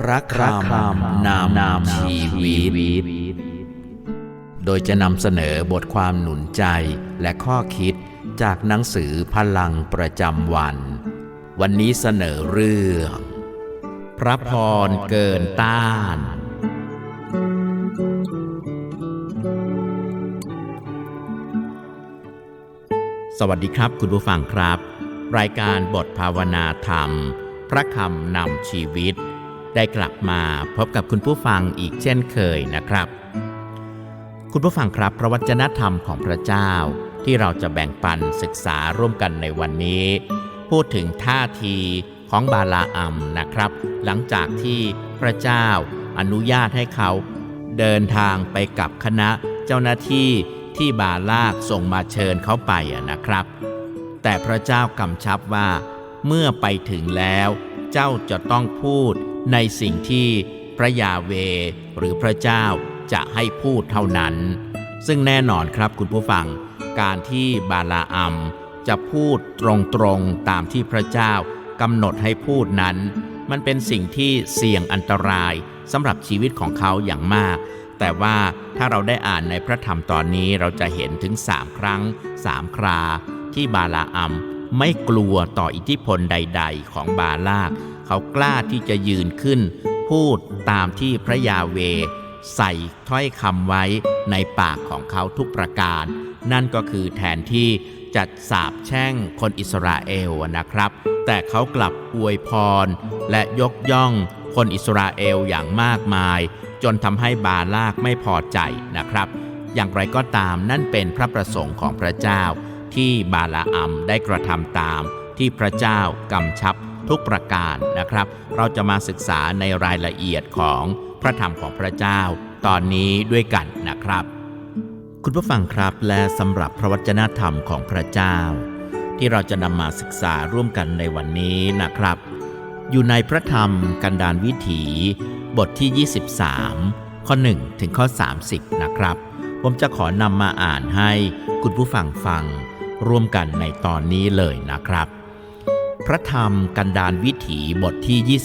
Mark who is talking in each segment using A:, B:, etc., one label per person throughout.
A: พระคำนามนามชีวิต โดยจะนำเสนอบทความหนุนใจและข้อคิดจากหนังสือพลังประจำวัน วันนี้เสนอเรื่อง พระพรเกินต้าน สวัสดีครับคุณผู้ฟังครับ รายการบทภาวนาธรรม พระคำนำชีวิต ได้กลับมาพบกับคุณผู้ฟังอีกเช่นเคยนะครับ คุณผู้ฟังครับพระวจนะธรรมของพระเจ้าที่เราจะแบ่งปันศึกษาร่วมกันในวันนี้ พูดถึงท่าทีของบาลาอัมนะครับ หลังจากที่พระเจ้าอนุญาตให้เขาเดินทางไปกับคณะเจ้าหน้าที่ที่บาลากส่งมาเชิญเขาไปนะครับ แต่พระเจ้ากำชับว่า เมื่อไปถึงแล้ว เจ้าจะต้องพูด ในสิ่งที่พระยาเวหรือพระเจ้าจะให้พูดเท่านั้น ซึ่งแน่นอนครับคุณผู้ฟัง การที่บาลาอัมจะพูดตรงๆตามที่พระเจ้ากำหนดให้พูดนั้น มันเป็นสิ่งที่เสี่ยงอันตรายสำหรับชีวิตของเขาอย่างมาก แต่ว่าถ้าเราได้อ่านในพระธรรมตอนนี้เราจะเห็นถึงสามครั้งสามครา ที่บาลาอัม ไม่กลัวต่ออิทธิพลใด ๆ ของบาลาก เขากล้าที่จะยืนขึ้น พูดตามที่พระยาเว ใส่ถ้อยคำไว้ในปากของเขาทุกประการ นั่นก็คือแทนที่จะสาบแช่งคนอิสราเอลนะครับ แต่เขากลับอวยพร และยกย่องคนอิสราเอลอย่างมากมาย จนทำให้บาลากไม่พอใจนะครับ อย่างไรก็ตามนั่นเป็นพระประสงค์ของพระเจ้า ที่บาลาอัมได้กระทำตามที่พระเจ้ากำชับทุกประการนะครับ เราจะมาศึกษาในรายละเอียดของพระธรรมของพระเจ้าตอนนี้ด้วยกันนะครับ คุณผู้ฟังครับและสำหรับพระวจนะธรรมของพระเจ้า ที่เราจะนำมาศึกษาร่วมกันในวันนี้นะครับ อยู่ในพระธรรมกันดารวิถี บทที่ 23 ข้อ 1 ถึงข้อ 30 นะครับ ผมจะขอนำมาอ่านให้คุณผู้ฟังฟัง ร่วมกันในตอนนี้เลยนะครับ พระธรรมกันดารวิถีบทที่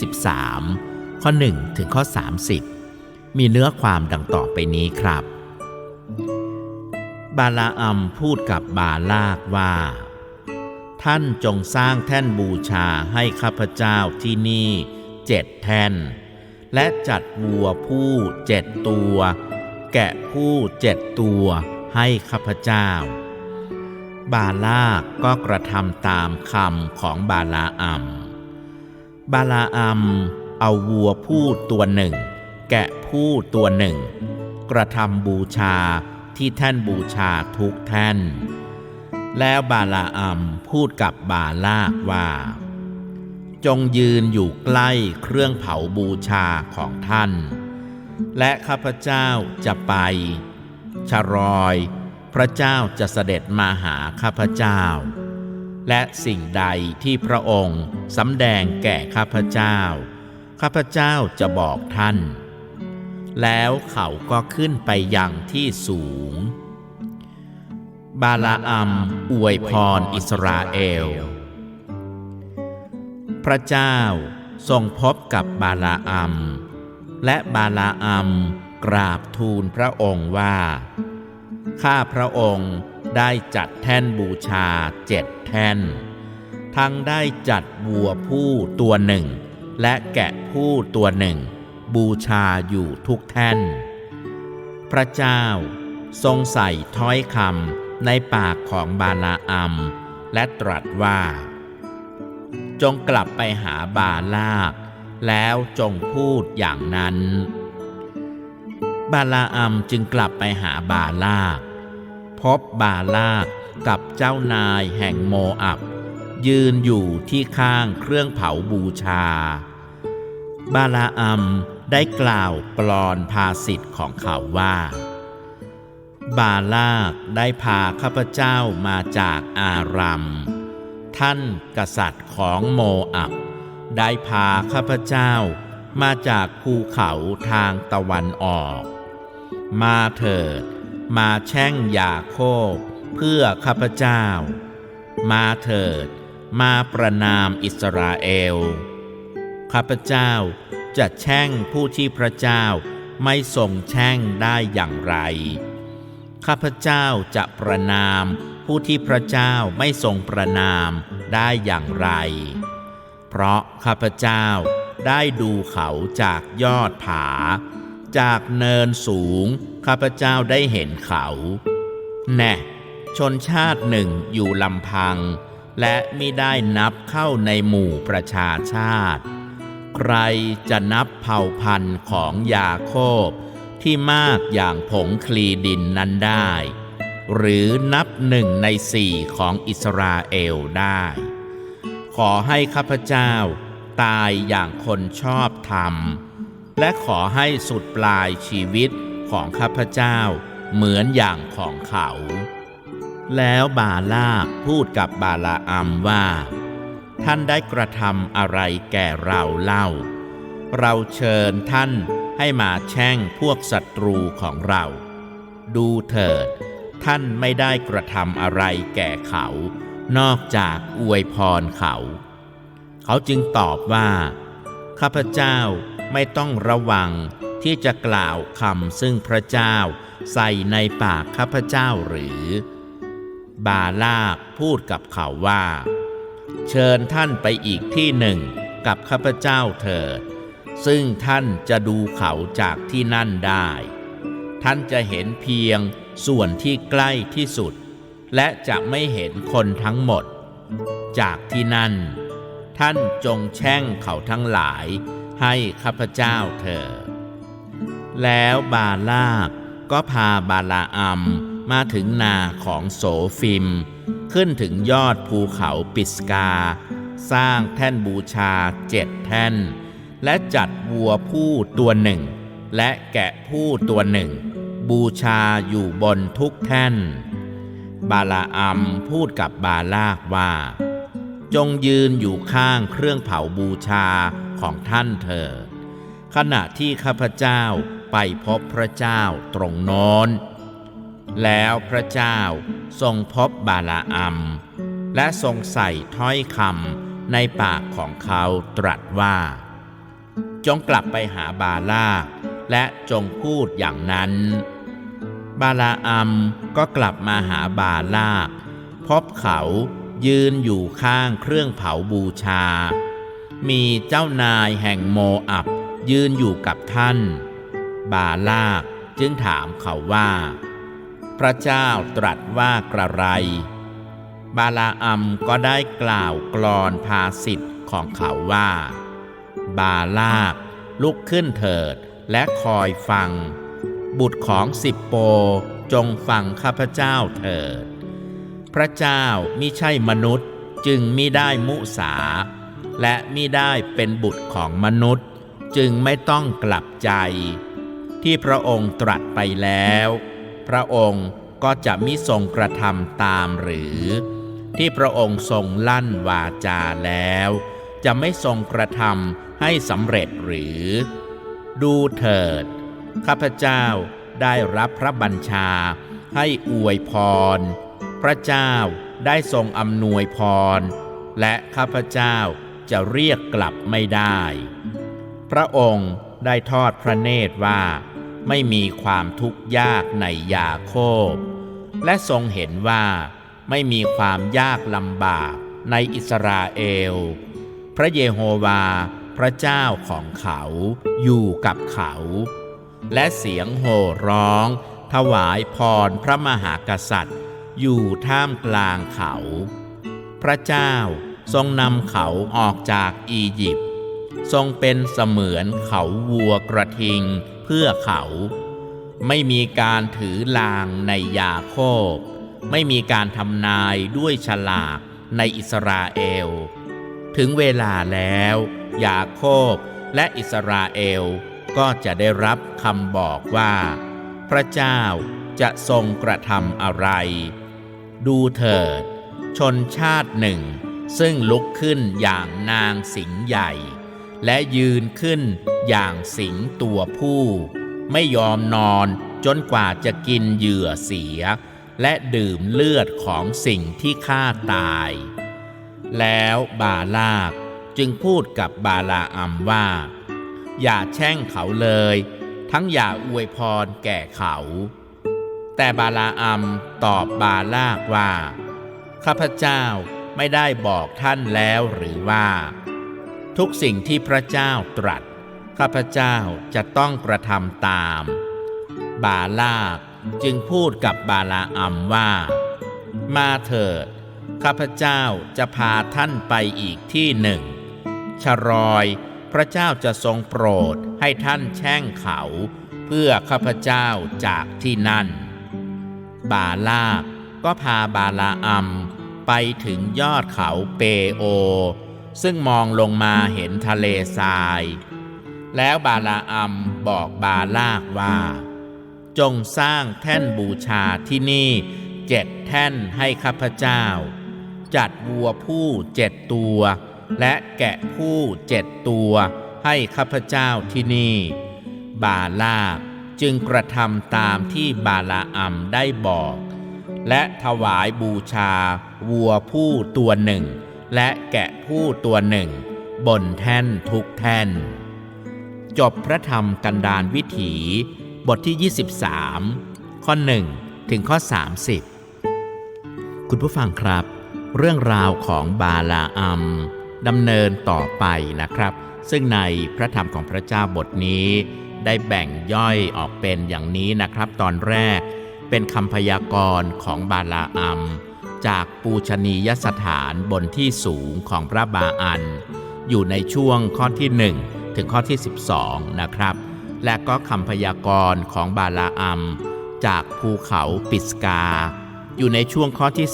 A: 23 ข้อ 1 ถึงข้อ 30 มีเนื้อความดังต่อไปนี้ครับ บาลาอัมพูดกับบาลากว่า ท่านจงสร้างแท่นบูชาให้ข้าพเจ้าที่นี่เจ็ดแท่น และจัดวัวผู้เจ็ดตัว แกะผู้เจ็ดตัวให้ข้าพเจ้า บาลากก็กระทำตามคำของบาลาอัม บาลาอัมเอาวัวผู้ตัวหนึ่ง แกะผู้ตัวหนึ่ง กระทำบูชาที่แท่นบูชาทุกแท่น แล้วบาลาอัมพูดกับบาลากว่า จงยืนอยู่ใกล้เครื่องเผาบูชาของท่าน และข้าพเจ้าจะไปชรอย พระเจ้าจะเสด็จมาหาข้าพเจ้า และสิ่งใดที่พระองค์สำแดงแก่ข้าพเจ้า ข้าพเจ้าจะบอกท่าน แล้วเขาก็ขึ้นไปยังที่สูง บาลาอัมอวยพรอิสราเอล พระเจ้าทรงพบกับบาลาอัมและบาลาอัมกราบทูลพระองค์ว่า ข้าพระองค์ได้จัดแท่นบูชาเจ็ดแท่น ทั้งได้จัดวัวผู้ตัวหนึ่ง และแกะผู้ตัวหนึ่ง บูชาอยู่ทุกแท่น พระเจ้าทรงใส่ถ้อยคำในปากของบาลาอัม และตรัสว่า จงกลับไปหาบาลาก แล้วจงพูดอย่างนั้น บาลาอัมจึงกลับไปหาบาลาก พบบาลากกับเจ้านายแห่งโมอับ ยืนอยู่ที่ข้างเครื่องเผาบูชา บาลาอัมได้กล่าวกลอนภาสิทธิ์ของเขาว่า บาลากได้พาข้าพเจ้ามาจากอารัมท่านกษัตริย์ของโมอับ ได้พาข้าพเจ้ามาจากภูเขาทางตะวันออก มาเถิด มาแช่งยาโคบเพื่อข้าพเจ้า มาเถิด มาประนามอิสราเอล ข้าพเจ้าจะแช่งผู้ที่พระเจ้าไม่ทรงแช่งได้อย่างไร ข้าพเจ้าจะประนามผู้ที่พระเจ้าไม่ทรงประนามได้อย่างไร เพราะข้าพเจ้าได้ดูเขาจากยอดผา จากเนินสูง ข้าพเจ้าได้เห็นเขา แน่ ชนชาติหนึ่งอยู่ลำพัง และมิได้นับเข้าในหมู่ประชาชาติ ใครจะนับเผ่าพันธุ์ของยาโคบที่มากอย่างผงคลีดินนั้นได้ หรือนับหนึ่งในสี่ของอิสราเอลได้ ขอให้ข้าพเจ้าตายอย่างคนชอบธรรม และขอให้สุดปลายชีวิตของข้าพเจ้าเหมือนอย่างของเขา แล้วบาลากพูดกับบาลาอัมว่า ท่านได้กระทำอะไรแก่เราเล่า เราเชิญท่านให้มาแช่งพวกศัตรูของเรา ดูเถิด ท่านไม่ได้กระทำอะไรแก่เขา นอกจากอวยพรเขา เขาจึงตอบว่า ข้าพเจ้าไม่ต้องระวังที่จะกล่าวคำซึ่งพระเจ้าใส่ในปากข้าพเจ้าหรือ บาลากพูดกับเขาว่า เชิญท่านไปอีกที่หนึ่งกับข้าพเจ้าเถิด ซึ่งท่านจะดูเขาจากที่นั่นได้ ท่านจะเห็นเพียงส่วนที่ใกล้ที่สุด และจะไม่เห็นคนทั้งหมด จากที่นั่น ท่านจงแช่งเขาทั้งหลาย ให้ข้าพเจ้าเถิดแล้วบาลากก็พาบาลาอัมมาถึงนาของโสฟิม ขึ้นถึงยอดภูเขาปิสกา สร้างแท่นบูชาเจ็ดแท่น และจัดวัวผู้ตัวหนึ่ง และแกะผู้ตัวหนึ่ง บูชาอยู่บนทุกแท่น บาลาอัมพูดกับบาลากว่า จงยืนอยู่ข้างเครื่องเผาบูชาของท่านเถิดขณะที่ข้าพเจ้าไปพบพระเจ้าตรงโน้นแล้วพระเจ้าทรงพบบาลาอัมและทรงใส่ถ้อยคำในปากของเขาตรัสว่า จงกลับไปหาบาลากและจงพูดอย่างนั้น บาลาอัมก็กลับมาหาบาลากพบเขา ยืนอยู่ข้างเครื่องเผาบูชา มีเจ้านายแห่งโมอับ ยืนอยู่กับท่าน บาลากจึงถามเขาว่า พระเจ้าตรัสว่ากระไร บาลาอัมก็ได้กล่าวกลอนภาสิทธิ์ของเขาว่า บาลากลุกขึ้นเถิดและคอยฟัง บุตรของสิบโปจงฟังข้าพเจ้าเถิด พระเจ้ามิใช่มนุษย์จึงมิได้มุสา และมิได้เป็นบุตรของมนุษย์ จึงไม่ต้องกลับใจ ที่พระองค์ตรัสไปแล้ว พระองค์ก็จะมิทรงกระทำตามหรือ ที่พระองค์ทรงลั่นวาจาแล้ว จะไม่ทรงกระทำให้สำเร็จหรือ ดูเถิด ข้าพเจ้าได้รับพระบัญชาให้อวยพร พระเจ้าได้ทรงอำนวยพร และข้าพเจ้าจะเรียกกลับไม่ได้ พระองค์ได้ทอดพระเนตรว่า ไม่มีความทุกข์ยากในยาโคบ และทรงเห็นว่า ไม่มีความยากลำบากในอิสราเอล พระเยโฮวาพระเจ้าของเขาอยู่กับเขา และเสียงโห่ร้อง ถวายพรพระมหากษัตริย์ อยู่ท่ามกลางเขา พระเจ้าทรงนำเขาออกจากอียิปต์ทรงเป็นเสมือนเขาวัวกระทิงเพื่อเขา ไม่มีการถือลางในยาโคบ ไม่มีการทำนายด้วยฉลากในอิสราเอล ถึงเวลาแล้ว ยาโคบและอิสราเอลก็จะได้รับคำบอกว่า พระเจ้าจะทรงกระทำอะไร ดูเถิด ชนชาติหนึ่ง ซึ่งลุกขึ้นอย่างนางสิงห์ใหญ่ และยืนขึ้นอย่างสิงห์ตัวผู้ ไม่ยอมนอนจนกว่าจะกินเหยื่อเสีย และดื่มเลือดของสิ่งที่ฆ่าตาย แล้วบาลากจึงพูดกับบาลาอัมว่า อย่าแช่งเขาเลย ทั้งอย่าอวยพรแก่เขา แต่บาลาอัมตอบบาลากว่า ข้าพเจ้าไม่ได้บอกท่านแล้วหรือว่า ทุกสิ่งที่พระเจ้าตรัส ข้าพเจ้าจะต้องกระทำตาม บาลากจึงพูดกับบาลาอัมว่า มาเถิด ข้าพเจ้าจะพาท่านไปอีกที่หนึ่ง ชรอยพระเจ้าจะทรงโปรดให้ท่านแช่งเขา เพื่อข้าพเจ้าจากที่นั่น บาลากก็พาบาลาอัมไปถึงยอดเขาเปโอ ซึ่งมองลงมาเห็นทะเลทราย แล้วบาลาอัมบอกบาลากว่า จงสร้างแท่นบูชาที่นี่เจ็ดแท่นให้ข้าพเจ้า จัดวัวผู้เจ็ดตัว และแกะผู้เจ็ดตัวให้ข้าพเจ้าที่นี่ บาลาก จึงกระทำตามที่บาลาอัมได้บอก และถวายบูชา วัวผู้ตัวหนึ่ง และแกะผู้ตัวหนึ่ง บนแท่นทุกแท่น จบพระธรรมกันดารวิถี บทที่ 23 ข้อ 1 ถึงข้อ 30 คุณผู้ฟังครับ เรื่องราวของบาลาอัมดำเนินต่อไปนะครับ ซึ่งในพระธรรมของพระเจ้าบทนี้ ได้แบ่งย่อยออกเป็นอย่างนี้นะครับ ตอนแรกเป็นคำพยากรณ์ของบาลาอัม จากปูชนียสถานบนที่สูงของพระบาอัน อยู่ในช่วงข้อที่ 1 ถึงข้อที่ 12 นะครับ และก็คำพยากรณ์ของบาลาอัม จากภูเขาปิสกา อยู่ในช่วงข้อที่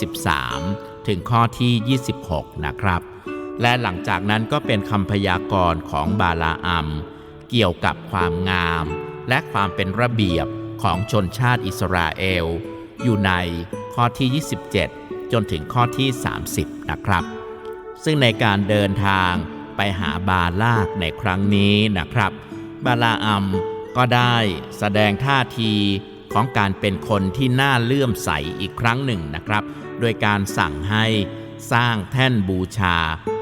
A: 13 ถึงข้อที่ 26 นะครับ และหลังจากนั้นก็เป็นคำพยากรณ์ของบาลาอัม เกี่ยวกับความงาม และความเป็นระเบียบของชนชาติอิสราเอล อยู่ในข้อที่ 27 จนถึงข้อที่ 30 นะครับ ซึ่งในการเดินทางไปหาบาลากในครั้งนี้นะครับ บาลาอัมก็ได้แสดงท่าทีของการเป็นคนที่น่าเลื่อมใสอีกครั้งหนึ่งนะครับ โดยการสั่งให้สร้างแท่นบูชา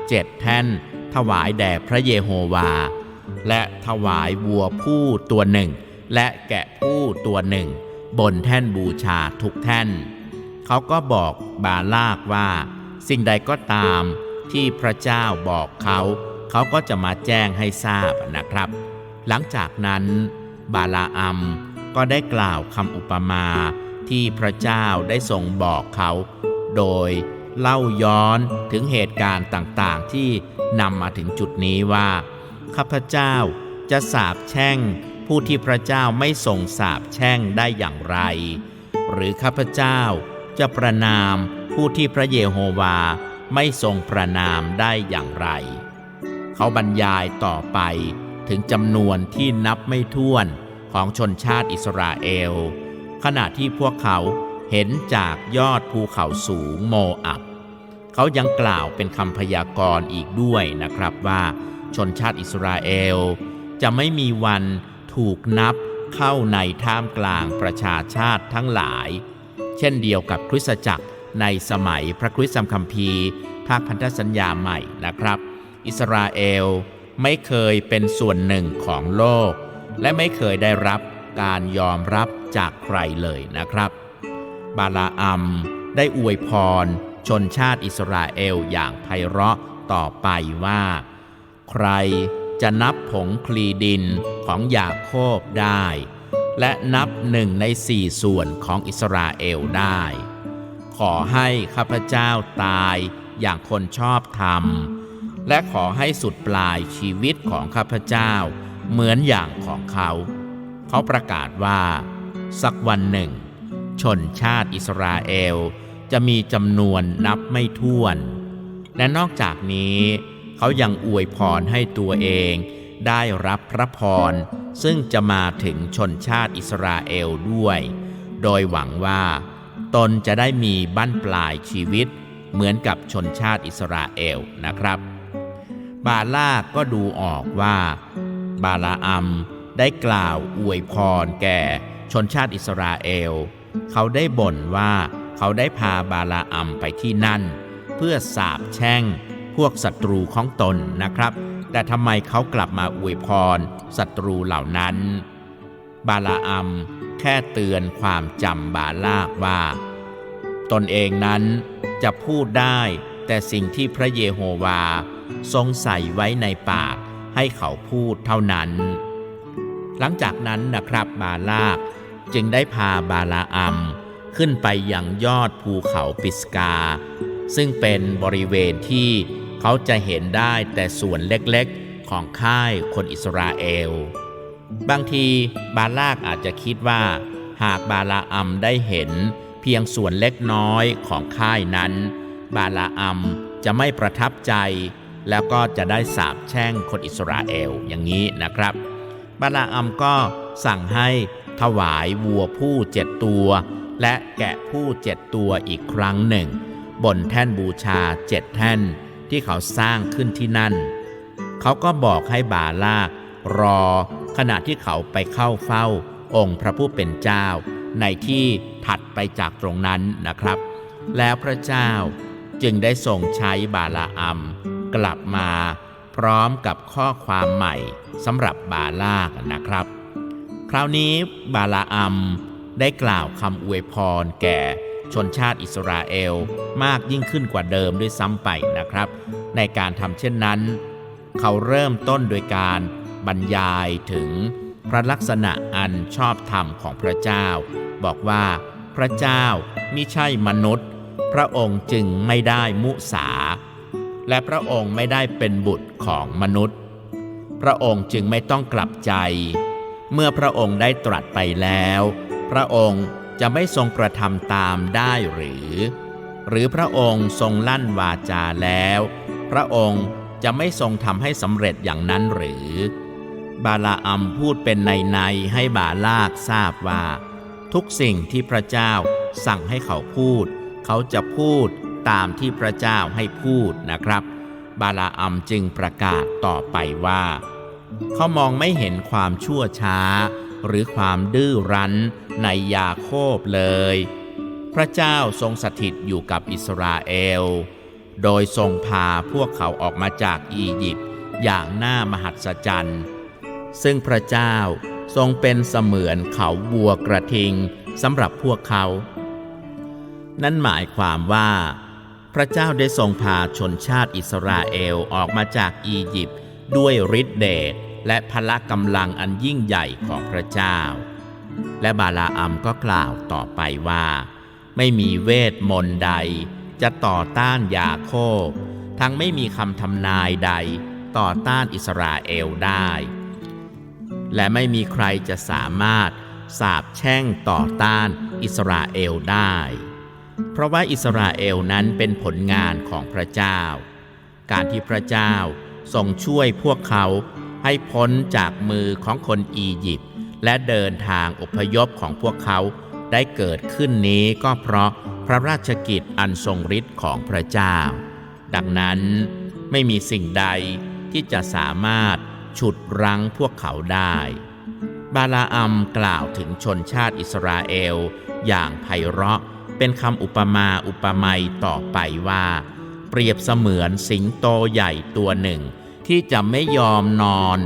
A: เจ็ดแท่น ถวายแด่พระเยโฮวา และถวายวัวผู้ตัวหนึ่ง และแกะผู้ตัวหนึ่ง บนแท่นบูชาทุกแท่น เขาก็บอกบาลากว่า สิ่งใดก็ตามที่พระเจ้าบอกเขา เขาก็จะมาแจ้งให้ทราบนะครับ หลังจากนั้น บาลาอัมก็ได้กล่าวคำอุปมาที่พระเจ้าได้ทรงบอกเขา โดยเล่าย้อนถึงเหตุการณ์ต่างๆที่นำมาถึงจุดนี้ว่า ข้าพเจ้าจะสาบแช่ง ผู้ที่พระเจ้าไม่ทรงสาบแช่งได้อย่างไร หรือข้าพเจ้าจะประนามผู้ที่พระเยโฮวาไม่ทรงประนามได้อย่างไร เขาบรรยายต่อไปถึงจำนวนที่นับไม่ถ้วนของชนชาติอิสราเอล ขณะที่พวกเขาเห็นจากยอดภูเขาสูงโมอับ เขายังกล่าวเป็นคำพยากรณ์อีกด้วยนะครับว่า ชนชาติอิสราเอล จะไม่มีวันถูกนับเข้าในท่ามกลางประชาชาติทั้งหลาย เช่นเดียวกับคริสตจักรในสมัยพระคริสต์คัมภีร์ภาคพันธสัญญาใหม่นะครับ อิสราเอลไม่เคยเป็นส่วนหนึ่งของโลก และไม่เคยได้รับการยอมรับจากใครเลยนะครับ บาลาอัมได้อวยพรชนชาติอิสราเอลอย่างไพเราะต่อไปว่า ใครจะนับผงคลีดินของยาโคบได้ และนับหนึ่งในสี่ส่วนของอิสราเอลได้ ขอให้ข้าพเจ้าตายอย่างคนชอบธรรม และขอให้สุดปลายชีวิตของข้าพเจ้าเหมือนอย่างของเขา เขาประกาศว่า สักวันหนึ่ง ชนชาติอิสราเอลจะมีจำนวนนับไม่ถ้วน และนอกจากนี้ เขายังอวยพรให้ตัวเอง ได้รับพระพร ซึ่งจะมาถึงชนชาติอิสราเอลด้วย โดยหวังว่า ตนจะได้มีบั้นปลายชีวิต เหมือนกับชนชาติอิสราเอลนะครับ บาลากก็ดูออกว่า บาลาอัมได้กล่าวอวยพรแก่ชนชาติอิสราเอล เขาได้บ่นว่าเขาได้พาบาลาอัมไปที่นั่น เพื่อสาบแช่ง พวกศัตรูของตนนะครับ แต่ทำไมเขากลับมาอวยพรศัตรูเหล่านั้น บาลาอัมแค่เตือนความจำบาลากว่า ตนเองนั้นจะพูดได้ แต่สิ่งที่พระเยโฮวา ทรงใส่ไว้ในปากให้เขาพูดเท่านั้น หลังจากนั้นนะครับบาลากจึงได้พาบาลาอัมขึ้นไปยังยอดภูเขาปิสกา ซึ่งเป็นบริเวณที่ เขาจะเห็นได้แต่ส่วนเล็กๆของค่ายคนอิสราเอล บางทีบาลากอาจจะคิดว่า หากบาลาอัมได้เห็นเพียงส่วนเล็กน้อยของค่ายนั้น บาลาอัมจะไม่ประทับใจ แล้วก็จะได้สาบแช่งคนอิสราเอลอย่างนี้นะครับ บาลาอัมก็สั่งให้ถวายวัวผู้เจ็ดตัว และแกะผู้เจ็ดตัวอีกครั้งหนึ่ง บนแท่นบูชาเจ็ดแท่น ที่เขาสร้างขึ้นที่นั่น เขาก็บอกให้บาลากรอ ขณะที่เขาไปเข้าเฝ้า องค์พระผู้เป็นเจ้า ในที่ถัดไปจากตรงนั้นนะครับ แล้วพระเจ้าจึงได้ทรงใช้บาลาอัมกลับมา พร้อมกับข้อความใหม่สำหรับบาลากนะครับ คราวนี้บาลาอัมได้กล่าวคำอวยพรแก่ ชนชาติอิสราเอลมากยิ่งขึ้นกว่าเดิมด้วยซ้ำไปนะครับ ในการทำเช่นนั้น เขาเริ่มต้นโดยการบรรยายถึงพระลักษณะอันชอบธรรมของพระเจ้า บอกว่าพระเจ้ามิใช่มนุษย์ พระองค์จึงไม่ได้มุสา และพระองค์ไม่ได้เป็นบุตรของมนุษย์ พระองค์จึงไม่ต้องกลับใจ เมื่อพระองค์ได้ตรัสไปแล้ว พระองค์ จะไม่ทรงกระทำตามได้หรือ หรือพระองค์ทรงลั่นวาจาแล้ว พระองค์จะไม่ทรงทำให้สำเร็จอย่างนั้นหรือ บาลาอัมพูดเป็นในในให้บาลากทราบว่า ทุกสิ่งที่พระเจ้าสั่งให้เขาพูด เขาจะพูดตามที่พระเจ้าให้พูดนะครับ บาลาอัมจึงประกาศต่อไปว่า เขามองไม่เห็นความชั่วช้า หรือความดื้อรั้นในยาโคบเลย พระเจ้าทรงสถิตอยู่กับอิสราเอล โดยทรงพาพวกเขาออกมาจากอียิปต์อย่างน่ามหัศจรรย์ ซึ่งพระเจ้าทรงเป็นเสมือนเขาวัวกระทิงสำหรับพวกเขา นั่นหมายความว่า พระเจ้าได้ทรงพาชนชาติอิสราเอลออกมาจากอียิปต์ด้วยฤทธิเดช และพละกำลังอันยิ่งใหญ่ของพระเจ้า และบาลาอัมก็กล่าวต่อไปว่า ไม่มีเวทมนต์ใด จะต่อต้านยาโคบ ทั้งไม่มีคำทำนายใดต่อต้านอิสราเอลได้ และไม่มีใครจะสามารถสาบแช่งต่อต้านอิสราเอลได้ เพราะว่าอิสราเอลนั้นเป็นผลงานของพระเจ้า การที่พระเจ้าทรงช่วยพวกเขา ให้พ้นจากมือของคนอียิปต์และเดินทางอพยพของพวกเขาได้เกิดขึ้นนี้ก็เพราะพระราชกิจอันทรงฤทธิ์ของพระเจ้า ดังนั้นไม่มีสิ่งใดที่จะสามารถฉุดรั้งพวกเขาได้ บาลาอัมกล่าวถึงชนชาติอิสราเอล อย่างไพเราะเป็นคำอุปมาอุปไมยต่อไปว่า เปรียบเสมือนสิงโตใหญ่ตัวหนึ่ง ที่จะไม่ยอมนอน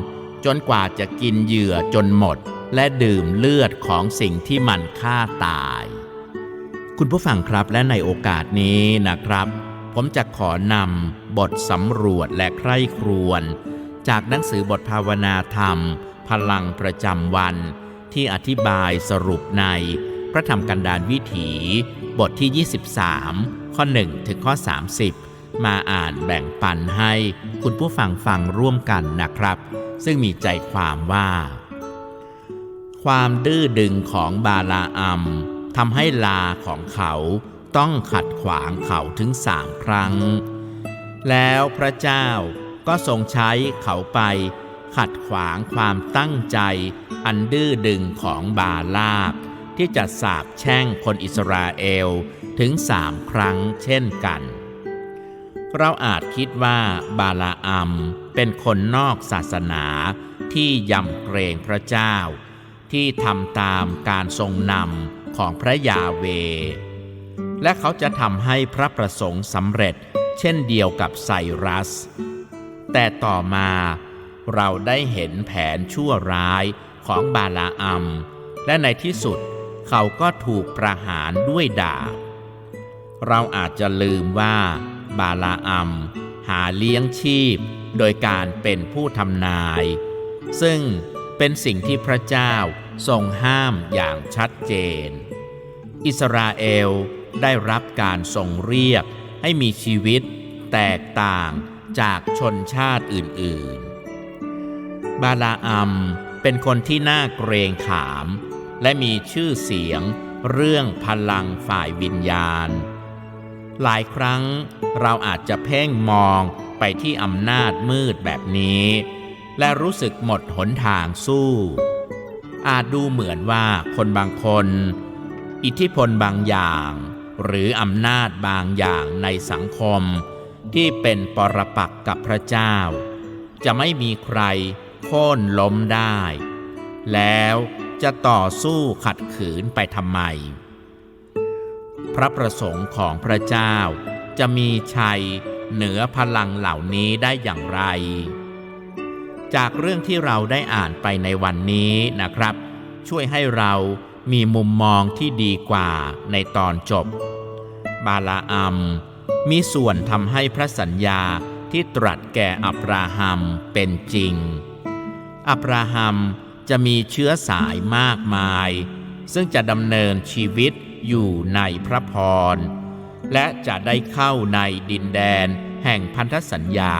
A: จนกว่าจะกินเหยื่อจนหมด และดื่มเลือดของสิ่งที่มันฆ่าตาย คุณผู้ฟังครับและในโอกาสนี้นะครับ ผมจะขอนำบทสำรวจและใคร่ครวญจากหนังสือบทภาวนาธรรม พลังประจำวัน ที่อธิบายสรุปในพระธรรมกันดารวิถี บทที่ 23 ข้อ 1 ถึงข้อ 30 มาอ่านแบ่งปันให้คุณผู้ฟังฟังร่วมกันนะครับ ซึ่งมีใจความว่า ความดื้อดึงของบาลาอัมทำให้ลาของเขาต้องขัดขวางเขาถึงสามครั้ง แล้วพระเจ้าก็ทรงใช้เขาไป ขัดขวางความตั้งใจอันดื้อดึงของบาลาบที่จะสาบแช่งคนอิสราเอลถึงสามครั้งเช่นกัน เราอาจคิดว่าบาลาอัมเป็นคนนอกศาสนาที่ยำเกรงพระเจ้า ที่ทำตามการทรงนำของพระยาเว และเขาจะทำให้พระประสงค์สำเร็จเช่นเดียวกับไซรัส แต่ต่อมาเราได้เห็นแผนชั่วร้ายของบาลาอัม และในที่สุดเขาก็ถูกประหารด้วยดาบ เราอาจจะลืมว่า บาลาอัม หาเลี้ยงชีพ โดยการเป็นผู้ทำนาย ซึ่งเป็นสิ่งที่พระเจ้าทรงห้ามอย่างชัดเจน อิสราเอลได้รับการทรงเรียกให้มีชีวิตแตกต่างจากชนชาติอื่นๆ บาลาอัมเป็นคนที่น่าเกรงขาม และมีชื่อเสียงเรื่องพลังฝ่ายวิญญาณ หลายครั้งเราอาจจะเพ่งมองไปที่อำนาจมืดแบบนี้ และรู้สึกหมดหนทางสู้ อาจดูเหมือนว่าคนบางคน อิทธิพลบางอย่าง หรืออำนาจบางอย่างในสังคม ที่เป็นปรปักษ์กับพระเจ้า จะไม่มีใครโค่นล้มได้ แล้วจะต่อสู้ขัดขืนไปทำไม พระประสงค์ของพระเจ้า จะมีชัยเหนือพลังเหล่านี้ได้อย่างไร จากเรื่องที่เราได้อ่านไปในวันนี้นะครับ ช่วยให้เรามีมุมมองที่ดีกว่าในตอนจบ บาลาอัมมีส่วนทำให้พระสัญญาที่ตรัสแก่อับราฮัมเป็นจริง อับราฮัมจะมีเชื้อสายมากมาย ซึ่งจะดำเนินชีวิต อยู่ในพระพร และจะได้เข้าในดินแดนแห่งพันธสัญญา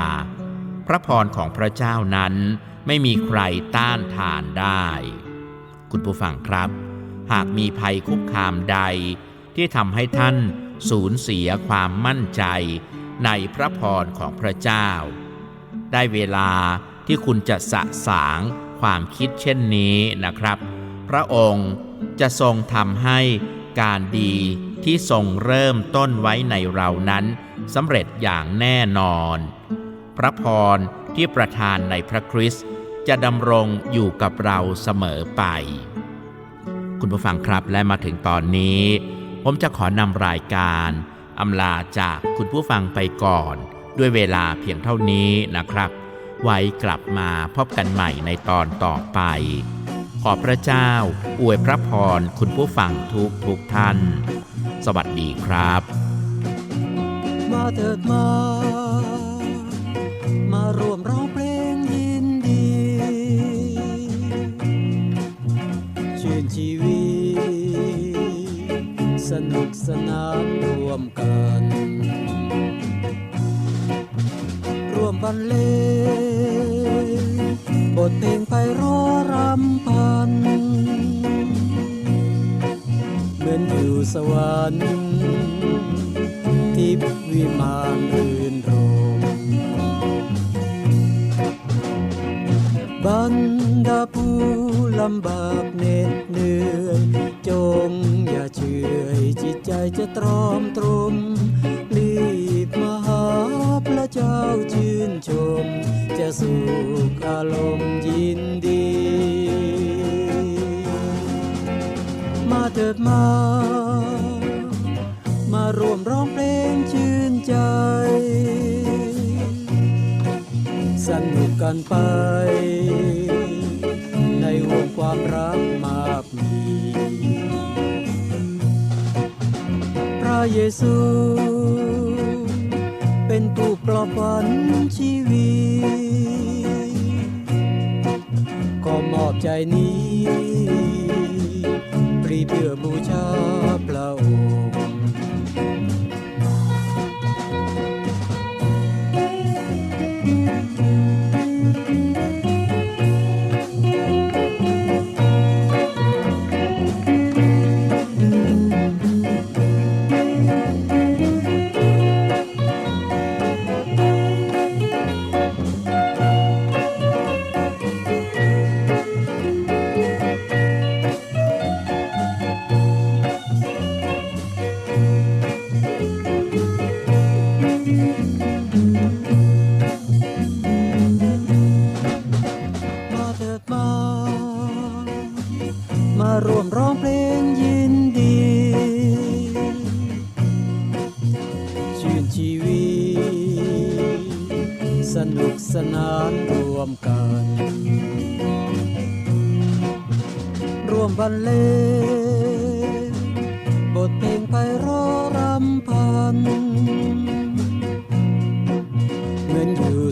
A: พระพรของพระเจ้านั้นไม่มีใครต้านทานได้ คุณผู้ฟังครับ หากมีภัยคุกคามใด ที่ทำให้ท่านสูญเสียความมั่นใจในพระพรของพระเจ้า ได้เวลาที่คุณจะสะสางความคิดเช่นนี้นะครับ พระองค์จะทรงทำให้ การดีที่ทรงเริ่มต้นไว้ในเรานั้นสำเร็จอย่างแน่นอน พระพรที่ประทานในพระคริสต์จะดำรงอยู่กับเราเสมอไป คุณผู้ฟังครับและมาถึงตอนนี้ ผมจะขอนำรายการอำลาจากคุณผู้ฟังไปก่อน ด้วยเวลาเพียงเท่านี้นะครับ ไว้กลับมาพบกันใหม่ในตอนต่อไป ขอพระเจ้า อวยพระพรคุณผู้ฟังทุกทุกท่าน สวัสดีครับ
B: มาเถิดมา มารวมร้องเพลงยินดีชื่นชีวิต สนุกสนานรวมกัน ร่วมบรรเลง บทเพลงไพเราะรำพัน เหมือนอยู่สวรรค์ทิพย์วิมานรื่นรมบรรดาผู้ลำบากเหน็ดเหนื่อย จงอย่าเฉอยจิตใจจะตรอมตรมรีบมาหาพระเจ้าชื่นชม จะสุขอารมณ์ยินดี มาเถิดมา มาร่วมร้องเพลงชื่นใจ สนุกกันไป ในวงความรักมากมีพระเยซูเป็นผู้ปลอบฝันชีวิต ใจนี้ปรีเพื่อบูชาเปล่า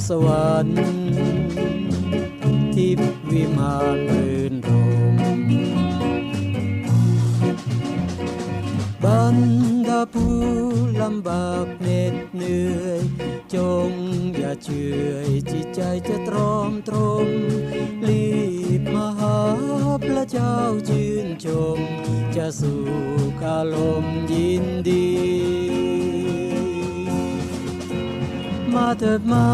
B: สวรรค์ทิพวิมานรื่นรมบรรดาผู้ลำบากเหน็ดเหนื่อย จงอย่าเฉื่อยจิตใจจะตรอมตรม รีบมาหาพระเจ้าชื่นชม จะสู่คารมยินดี เถิดมา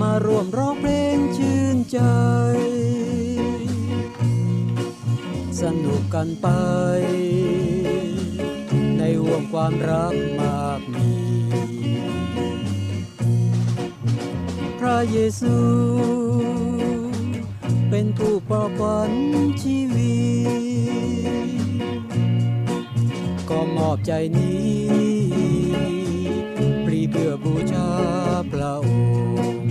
B: มาร่วมร้องเพลงชื่นใจ สนุกกันไป ในวงความรักมากมี พระเยซู เป็นผู้ปลอบขวัญชีวิต ก็มอบใจนี้ บูชาพระองค์